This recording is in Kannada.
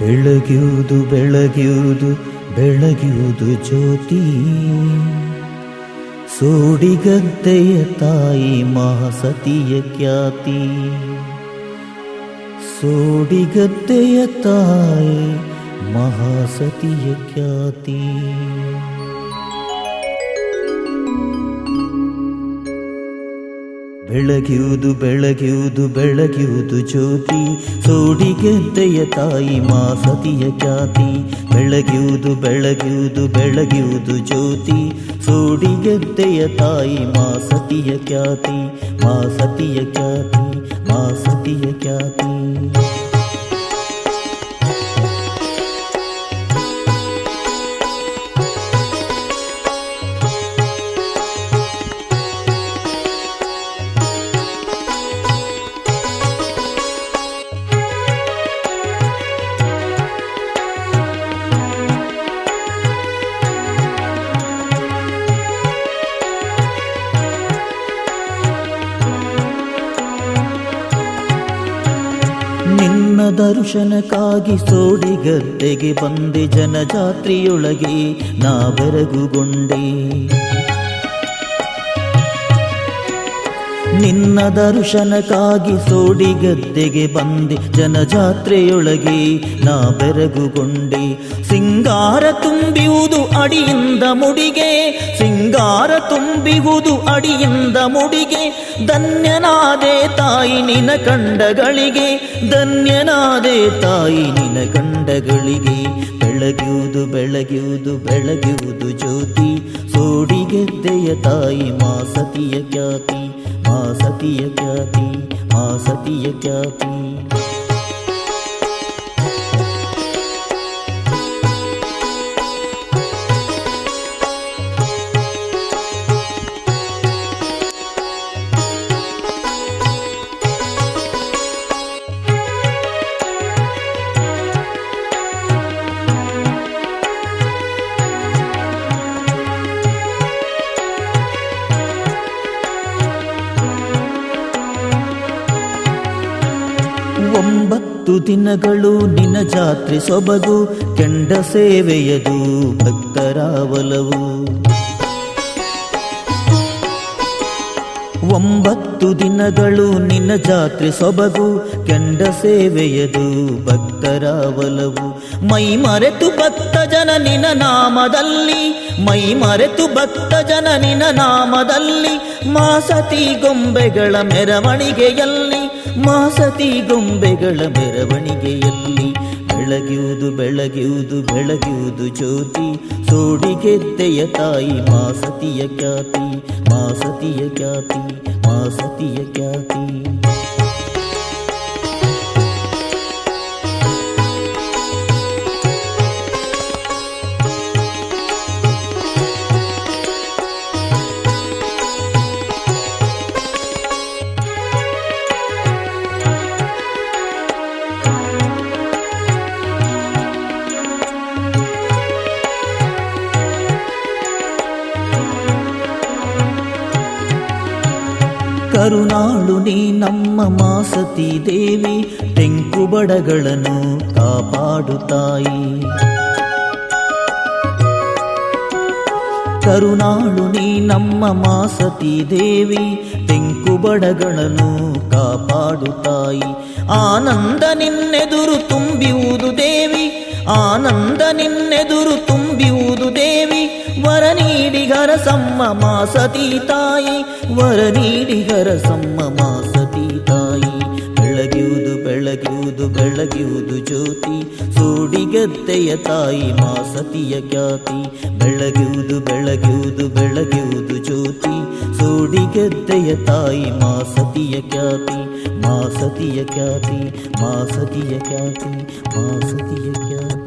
ಬೆಳಗ್ಯುವುದು ಬೆಳಗಿಯುವುದು ಬೆಳಗಿಯುವುದು ಜ್ಯೋತಿ. ಸೋಡಿಗದ್ದೆಯ ತಾಯಿ ಮಹಾಸತಿಯ ಖ್ಯಾತಿ. ಸೋಡಿಗದ್ದೆಯ ತಾಯಿ ಮಹಾಸತಿಯ ಖ್ಯಾತಿ. ಬೆಳಗ್ಯುವುದು, ಬೆಳಗಿಯುವುದು ಬೆಳಗಿಯುವುದು ಜ್ಯೋತಿ. ಸೋಡಿಗೆದ್ದೆಯ ತಾಯಿ, ಮಾ ಸತಿಯ ಖ್ಯಾತಿ. ಬೆಳಗಿಯುವುದು ಬೆಳಗಿಯುವುದು ಬೆಳಗಿಯುವುದು ಜ್ಯೋತಿ. ಸೋಡಿಗೆದ್ದೆಯ ತಾಯಿ, ಮಾ ಸತಿಯ ಖ್ಯಾತಿ. ಮಾ ಸತಿಯ ಖ್ಯಾತಿ, ಮಾ ಸತಿಯ ಖ್ಯಾತಿ. ದರ್ಶನಕ್ಕಾಗಿ ಸೋಡಿಗದ್ದೆಗೆ ಬಂದೆ ಜನಜಾತ್ರಿಯೊಳಗೆ ನಾ ಬೆರಗುಗೊಂಡೆ. ನಿನ್ನ ದರ್ಶನಕ್ಕಾಗಿ ಸೋಡಿಗದ್ದೆಗೆ ಬಂದೆ ಜನಜಾತ್ರೆಯೊಳಗೆ ನಾ ಬೆರಗುಗೊಂಡೆ. ಸಿಂಗಾರ ತುಂಬಿಯುವುದು ಅಡಿಯಿಂದ ಮುಡಿಗೆ, ಸಿಂಗಾರ ತುಂಬಿಹುದು ಅಡಿಯಿಂದ ಮುಡಿಗೆ. ಧನ್ಯನಾದೆ ತಾಯಿ ನಿನ ಕಂಡಗಳಿಗೆ, ಧನ್ಯನಾದೆ ತಾಯಿ ನಿನ ಕಂಡಗಳಿಗೆ. ಬೆಳಗುವುದು ಬೆಳಗುವುದು ಬೆಳಗುವುದು ಜ್ಯೋತಿ. ಸೋಡಿಗೆದ್ದೆಯ ತಾಯಿ ಮಾಸತಿಯ ಖ್ಯಾತಿ. ಮಾ ಸತಿಯ ಖ್ಯಾತಿ ಮಾ ಸತಿಯ ಖ್ಯಾತಿ ಒಂಬತ್ತು ದಿನಗಳು ನಿನ ಜಾತ್ರೆ ಸೊಬಗು, ಕೆಂಡ ಸೇವೆಯದು ಭಕ್ತರಾವಲವು. ಒಂಬತ್ತು ದಿನಗಳು ನಿನ್ನ ಜಾತ್ರೆ ಸೊಬಗು, ಕೆಂಡ ಸೇವೆಯದು ಭಕ್ತರಾವಲವು. ಮೈ ಮರೆತು ಭಕ್ತ ಜನ ನಿನ ನಾಮದಲ್ಲಿ, ಮೈ ಮರೆತು ಭಕ್ತ ಜನ ನಿನ ನಾಮದಲ್ಲಿ, ಮಾಸತಿ ಗೊಂಬೆಗಳ ಮೆರವಣಿಗೆಯಲ್ಲಿ ಮಾಸತಿ ಗೊಂಬೆಗಳ ಮೆರವಣಿಗೆಯಲ್ಲಿ ಬೆಳಗುವುದು ಬೆಳಗಿಯುವುದು ಬೆಳಗುವುದು ಜ್ಯೋತಿ. ಸೋಡಿಗೆದ್ದೆಯ ತಾಯಿ ಮಾಸತಿಯ ಖ್ಯಾತಿ ಮಾಸತಿಯ ಖ್ಯಾತಿ ಮಾಸತಿಯ ಖ್ಯಾತಿ. ಕರುನಾಳು ನೀ ನಮ್ಮ ಮಾಸತಿ ದೇವಿ ತೆಂಕು ಬಡಗಳನ್ನು ಕಾಪಾಡು ತಾಯಿ. ಕರುನಾಳು ನೀ ನಮ್ಮ ಮಾಸತಿ ದೇವಿ ತೆಂಕು ಬಡಗಳನ್ನು ಕಾಪಾಡು ತಾಯಿ. ಆನಂದ ನಿನ್ನೆದುರು ತುಂಬಿವುದು ದೇವಿ, ಆನಂದ ನಿನ್ನೆದುರು ತುಂಬಿವುದು ದೇವಿ, ವರ ನೀಡಿಗರ ಸಮ್ಮ ಮಾಸತಿ ತಾಯಿ. ವರ ನೀಡಿಗರ ಸಮ್ಮ ಮಾಸತಿ ತಾಯಿ. ಬೆಳಗಿಯುವುದು ಬೆಳಗಿಯುವುದು ಬೆಳಗಿಯುವುದು ಜ್ಯೋತಿ. ಸೋಡಿಗದ್ದೆಯ ತಾಯಿ ಮಾಸತಿಯ ಖ್ಯಾತಿ. ಬೆಳಗಿಯುವುದು ಬೆಳಗಿಯುವುದು ಬೆಳಗಿಯುವುದು ಜ್ಯೋತಿ. ಸೋಡಿಗದ್ದೆಯ ತಾಯಿ ಮಾಸತಿಯ ಖ್ಯಾತಿ. ಮಾಸತಿಯ ಖ್ಯಾತಿ ಮಾಸತಿಯ ಖ್ಯಾತಿ ಮಾಸತಿಯ ಖ್ಯಾತಿ.